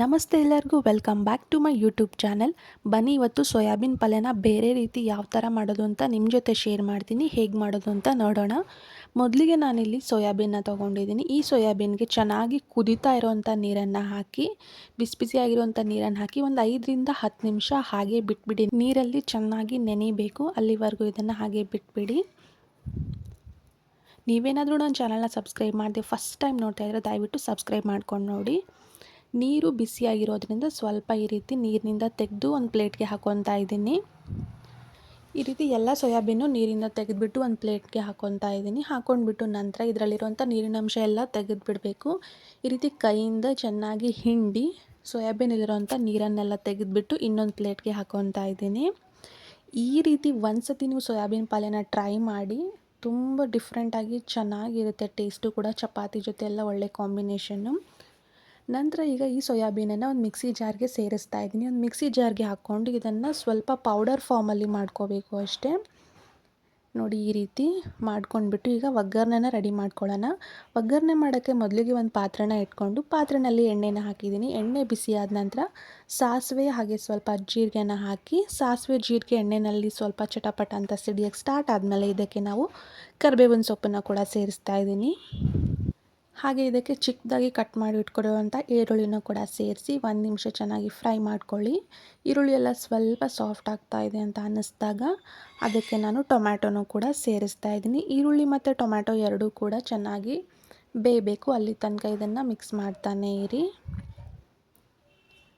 ನಮಸ್ತೆ ಎಲ್ಲರಿಗೂ welcome back to my YouTube channel ಬನ್ನಿ, ಇವತ್ತು ಸೋಯಾಬೀನ್ ಪಲ್ಯನ ಬೇರೆ ರೀತಿ ಯಾವ ಥರ ಮಾಡೋದು ಅಂತ ನಿಮ್ಮ ಜೊತೆ ಶೇರ್ ಮಾಡ್ತೀನಿ, ಹೇಗೆ ಮಾಡೋದು ಅಂತ ನೋಡೋಣ. ಮೊದಲಿಗೆ ನಾನಿಲ್ಲಿ ಸೋಯಾಬೀನ್ನ ತೊಗೊಂಡಿದ್ದೀನಿ. ಈ ಸೋಯಾಬೀನ್ಗೆ ಚೆನ್ನಾಗಿ ಕುದೀತಾ ಇರೋವಂಥ ನೀರನ್ನು ಹಾಕಿ, ಬಿಸಿ ಬಿಸಿಯಾಗಿರುವಂಥ ನೀರನ್ನು ಹಾಕಿ ಒಂದು ಐದರಿಂದ ಹತ್ತು ನಿಮಿಷ ಹಾಗೆ ಬಿಟ್ಬಿಡಿ. ನೀರಲ್ಲಿ ಚೆನ್ನಾಗಿ ನೆನೆಯಬೇಕು ಅಲ್ಲಿವರೆಗೂ ಇದನ್ನು ಹಾಗೆ ಬಿಟ್ಬಿಡಿ. ನೀವೇನಾದರೂ ನನ್ನ ಚಾನಲ್ನ ಸಬ್ಸ್ಕ್ರೈಬ್ ಮಾಡಿದೆ ಫಸ್ಟ್ ಟೈಮ್ ನೋಡ್ತಾ ಇದ್ದರೆ ದಯವಿಟ್ಟು ಸಬ್ಸ್ಕ್ರೈಬ್ ಮಾಡ್ಕೊಂಡು ನೋಡಿ. ನೀರು ಬಿಸಿಯಾಗಿರೋದ್ರಿಂದ ಸ್ವಲ್ಪ ಈ ರೀತಿ ನೀರಿನಿಂದ ತೆಗೆದು ಒಂದು ಪ್ಲೇಟ್ಗೆ ಹಾಕೊತಾ ಇದ್ದೀನಿ. ಈ ರೀತಿ ಎಲ್ಲ ಸೋಯಾಬೀನು ನೀರಿಂದ ತೆಗೆದುಬಿಟ್ಟು ಒಂದು ಪ್ಲೇಟ್ಗೆ ಹಾಕೊತಾ ಇದ್ದೀನಿ. ಹಾಕೊಂಡ್ಬಿಟ್ಟು ನಂತರ ಇದರಲ್ಲಿರುವಂಥ ನೀರಿನಂಶ ಎಲ್ಲ ತೆಗೆದುಬಿಡಬೇಕು. ಈ ರೀತಿ ಕೈಯಿಂದ ಚೆನ್ನಾಗಿ ಹಿಂಡಿ ಸೋಯಾಬೀನಲ್ಲಿರುವಂಥ ನೀರನ್ನೆಲ್ಲ ತೆಗೆದುಬಿಟ್ಟು ಇನ್ನೊಂದು ಪ್ಲೇಟ್ಗೆ ಹಾಕೊತಾ ಇದ್ದೀನಿ. ಈ ರೀತಿ ಒಂದು ಸತಿ ನೀವು ಸೋಯಾಬೀನ್ ಪಾಲೆನ ಟ್ರೈ ಮಾಡಿ ತುಂಬ ಡಿಫ್ರೆಂಟಾಗಿ ಚೆನ್ನಾಗಿರುತ್ತೆ, ಟೇಸ್ಟು ಕೂಡ, ಚಪಾತಿ ಜೊತೆ ಎಲ್ಲ ಒಳ್ಳೆ ಕಾಂಬಿನೇಷನ್ನು. ನಂತರ ಈಗ ಈ ಸೋಯಾಬೀನನ್ನು ಒಂದು ಮಿಕ್ಸಿ ಜಾರ್ಗೆ ಸೇರಿಸ್ತಾ ಇದ್ದೀನಿ. ಒಂದು ಮಿಕ್ಸಿ ಜಾರ್ಗೆ ಹಾಕ್ಕೊಂಡು ಇದನ್ನು ಸ್ವಲ್ಪ ಪೌಡರ್ ಫಾರ್ಮಲ್ಲಿ ಮಾಡ್ಕೋಬೇಕು ಅಷ್ಟೇ. ನೋಡಿ ಈ ರೀತಿ ಮಾಡ್ಕೊಂಡ್ಬಿಟ್ಟು ಈಗ ಒಗ್ಗರಣೆನ ರೆಡಿ ಮಾಡ್ಕೊಳ್ಳೋಣ. ಒಗ್ಗರಣೆ ಮಾಡೋಕ್ಕೆ ಮೊದಲಿಗೆ ಒಂದು ಪಾತ್ರೆನ ಇಟ್ಕೊಂಡು ಪಾತ್ರೆಯಲ್ಲಿ ಎಣ್ಣೆನ ಹಾಕಿದ್ದೀನಿ. ಎಣ್ಣೆ ಬಿಸಿ ಆದ ನಂತರ ಸಾಸಿವೆ ಹಾಗೆ ಸ್ವಲ್ಪ ಜೀರಿಗೆನ ಹಾಕಿ ಸಾಸಿವೆ ಜೀರಿಗೆ ಎಣ್ಣೆಯಲ್ಲಿ ಸ್ವಲ್ಪ ಚಟಪಟ ಅಂತ ಸಿಡಿಯೋಕ್ಕೆ ಸ್ಟಾರ್ಟ್ ಆದಮೇಲೆ ಇದಕ್ಕೆ ನಾವು ಕರಿಬೇವಿನ ಸೊಪ್ಪನ್ನು ಕೂಡ ಸೇರಿಸ್ತಾ ಇದ್ದೀನಿ. ಹಾಗೆ ಇದಕ್ಕೆ ಚಿಕ್ಕದಾಗಿ ಕಟ್ ಮಾಡಿ ಇಟ್ಕೊಂಡಿರುವಂಥ ಈರುಳ್ಳಿನ ಕೂಡ ಸೇರಿಸಿ ಒಂದು ನಿಮಿಷ ಚೆನ್ನಾಗಿ ಫ್ರೈ ಮಾಡ್ಕೊಳ್ಳಿ. ಈರುಳ್ಳಿ ಎಲ್ಲ ಸ್ವಲ್ಪ ಸಾಫ್ಟ್ ಆಗ್ತಾ ಇದೆ ಅಂತ ಅನ್ನಿಸ್ದಾಗ ಅದಕ್ಕೆ ನಾನು ಟೊಮ್ಯಾಟೊನೂ ಕೂಡ ಸೇರಿಸ್ತಾ ಇದ್ದೀನಿ. ಈರುಳ್ಳಿ ಮತ್ತು ಟೊಮ್ಯಾಟೊ ಎರಡೂ ಕೂಡ ಚೆನ್ನಾಗಿ ಬೇಯಬೇಕು. ಅಲ್ಲಿ ತನಕ ಇದನ್ನು ಮಿಕ್ಸ್ ಮಾಡ್ತಾನೆ ಇರಿ.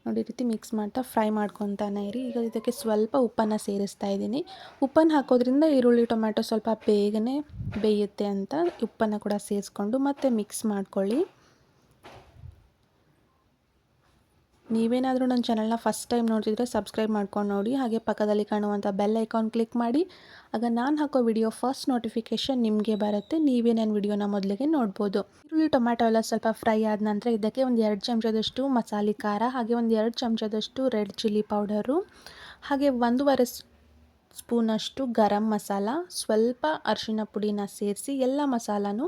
ನೋಡಿ ರೀತಿ ಮಿಕ್ಸ್ ಮಾಡ್ತಾ ಫ್ರೈ ಮಾಡ್ಕೊತಾನೆ ಇರಿ. ಈಗ ಇದಕ್ಕೆ ಸ್ವಲ್ಪ ಉಪ್ಪನ್ನು ಸೇರಿಸ್ತಾ ಇದ್ದೀನಿ. ಉಪ್ಪನ್ನು ಹಾಕೋದ್ರಿಂದ ಈರುಳ್ಳಿ, ಟೊಮ್ಯಾಟೊ ಸ್ವಲ್ಪ ಬೇಗನೆ ಬೇಯುತ್ತೆ ಅಂತ ಉಪ್ಪನ್ನು ಕೂಡ ಸೇರಿಸ್ಕೊಂಡು ಮತ್ತೆ ಮಿಕ್ಸ್ ಮಾಡ್ಕೊಳ್ಳಿ. ನೀವೇನಾದರೂ ನನ್ನ ಚಾನಲ್ನ ಫಸ್ಟ್ ಟೈಮ್ ನೋಡ್ತಿದ್ರೆ ಸಬ್ಸ್ಕ್ರೈಬ್ ಮಾಡ್ಕೊಂಡು ನೋಡಿ, ಹಾಗೆ ಪಕ್ಕದಲ್ಲಿ ಕಾಣುವಂಥ ಬೆಲ್ ಐಕಾನ್ ಕ್ಲಿಕ್ ಮಾಡಿ. ಆಗ ನಾನು ಹಾಕೋ ವಿಡಿಯೋ ಫಸ್ಟ್ ನೋಟಿಫಿಕೇಷನ್ ನಿಮಗೆ ಬರುತ್ತೆ, ನೀವೇ ನನ್ನ ವಿಡಿಯೋನ ಮೊದಲಿಗೆ ನೋಡ್ಬೋದು. ಈರುಳ್ಳಿ ಟೊಮ್ಯಾಟೊ ಎಲ್ಲ ಸ್ವಲ್ಪ ಫ್ರೈ ಆದ ನಂತರ ಇದಕ್ಕೆ ಒಂದು ಎರಡು ಚಮಚದಷ್ಟು ಮಸಾಲೆ ಖಾರ, ಹಾಗೆ ಒಂದು ಎರಡು ಚಮಚದಷ್ಟು ರೆಡ್ ಚಿಲ್ಲಿ ಪೌಡರು ಹಾಗೆ ಒಂದೂವರೆ ಸ್ಪೂನಷ್ಟು ಗರಂ ಮಸಾಲ, ಸ್ವಲ್ಪ ಅರಿಶಿನ ಪುಡಿನ ಸೇರಿಸಿ ಎಲ್ಲ ಮಸಾಲನೂ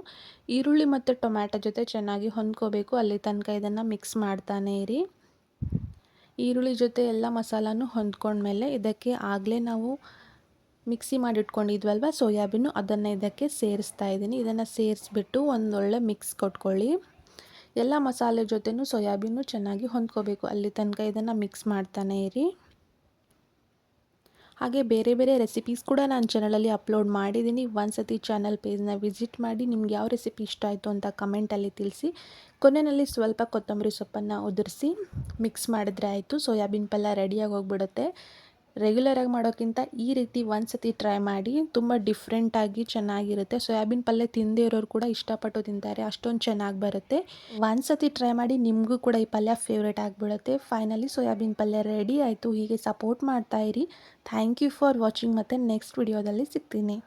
ಈರುಳ್ಳಿ ಮತ್ತು ಟೊಮ್ಯಾಟೊ ಜೊತೆ ಚೆನ್ನಾಗಿ ಹೊಂದ್ಕೋಬೇಕು. ಅಲ್ಲಿ ತನಕ ಇದನ್ನು ಮಿಕ್ಸ್ ಮಾಡ್ತಾನೆ ಇರಿ. ಈರುಳ್ಳಿ ಜೊತೆ ಎಲ್ಲ ಮಸಾಲನೂ ಹೊಂದ್ಕೊಂಡ್ಮೇಲೆ ಇದಕ್ಕೆ ಆಗಲೇ ನಾವು ಮಿಕ್ಸಿ ಮಾಡಿಟ್ಕೊಂಡಿದ್ವಲ್ವ, ಸೋಯಾಬೀನು ಅದನ್ನು ಇದಕ್ಕೆ ಸೇರಿಸ್ತಾ ಇದ್ದೀನಿ. ಇದನ್ನು ಸೇರಿಸ್ಬಿಟ್ಟು ಒಂದೊಳ್ಳೆ ಮಿಕ್ಸ್ ಕೊಟ್ಕೊಳ್ಳಿ. ಎಲ್ಲ ಮಸಾಲೆ ಜೊತೆನೂ ಸೋಯಾಬೀನು ಚೆನ್ನಾಗಿ ಹೊಂದ್ಕೋಬೇಕು. ಅಲ್ಲಿ ತನಕ ಇದನ್ನು ಮಿಕ್ಸ್ ಮಾಡ್ತಾನೆ ಇರಿ. ಹಾಗೆ ಬೇರೆ ಬೇರೆ ರೆಸಿಪೀಸ್ ಕೂಡ ನಾನು ಚಾನಲಲ್ಲಿ ಅಪ್ಲೋಡ್ ಮಾಡಿದ್ದೀನಿ. ಒಂದು ಸತಿ ಚಾನಲ್ ಪೇಜ್ನ ವಿಸಿಟ್ ಮಾಡಿ ನಿಮ್ಗೆ ಯಾವ ರೆಸಿಪಿ ಇಷ್ಟ ಆಯಿತು ಅಂತ ಕಮೆಂಟಲ್ಲಿ ತಿಳಿಸಿ. ಕೊನೆಯಲ್ಲಿ ಸ್ವಲ್ಪ ಕೊತ್ತಂಬರಿ ಸೊಪ್ಪನ್ನು ಉದುರಿಸಿ ಮಿಕ್ಸ್ ಮಾಡಿದ್ರೆ ಆಯಿತು. ಸೋಯಾಬೀನ್ ಪಲ್ಯ ರೆಡಿಯಾಗಿ ಹೋಗ್ಬಿಡುತ್ತೆ. ರೆಗ್ಯುಲರಾಗಿ ಮಾಡೋಕ್ಕಿಂತ ಈ ರೀತಿ ಒಂದು ಸತಿ ಟ್ರೈ ಮಾಡಿ ತುಂಬ ಡಿಫ್ರೆಂಟಾಗಿ ಚೆನ್ನಾಗಿರುತ್ತೆ. ಸೋಯಾಬೀನ್ ಪಲ್ಯ ತಿಂದೇ ಇರೋರು ಕೂಡ ಇಷ್ಟಪಟ್ಟು ತಿಂತಾರೆ. ಅಷ್ಟೊಂದು ಚೆನ್ನಾಗಿ ಬರುತ್ತೆ. ಒಂದು ಸತಿ ಟ್ರೈ ಮಾಡಿ ನಿಮಗೂ ಕೂಡ ಈ ಪಲ್ಯ ಫೇವ್ರೇಟ್ ಆಗಿಬಿಡುತ್ತೆ. ಫೈನಲಿ ಸೋಯಾಬೀನ್ ಪಲ್ಯ ರೆಡಿ ಆಯಿತು. ಹೀಗೆ ಸಪೋರ್ಟ್ ಮಾಡ್ತಾ ಇರಿ. ಥ್ಯಾಂಕ್ ಯು ಫಾರ್ ವಾಚಿಂಗ್ ಮತ್ತು ನೆಕ್ಸ್ಟ್ ವಿಡಿಯೋದಲ್ಲಿ ಸಿಗ್ತೀನಿ.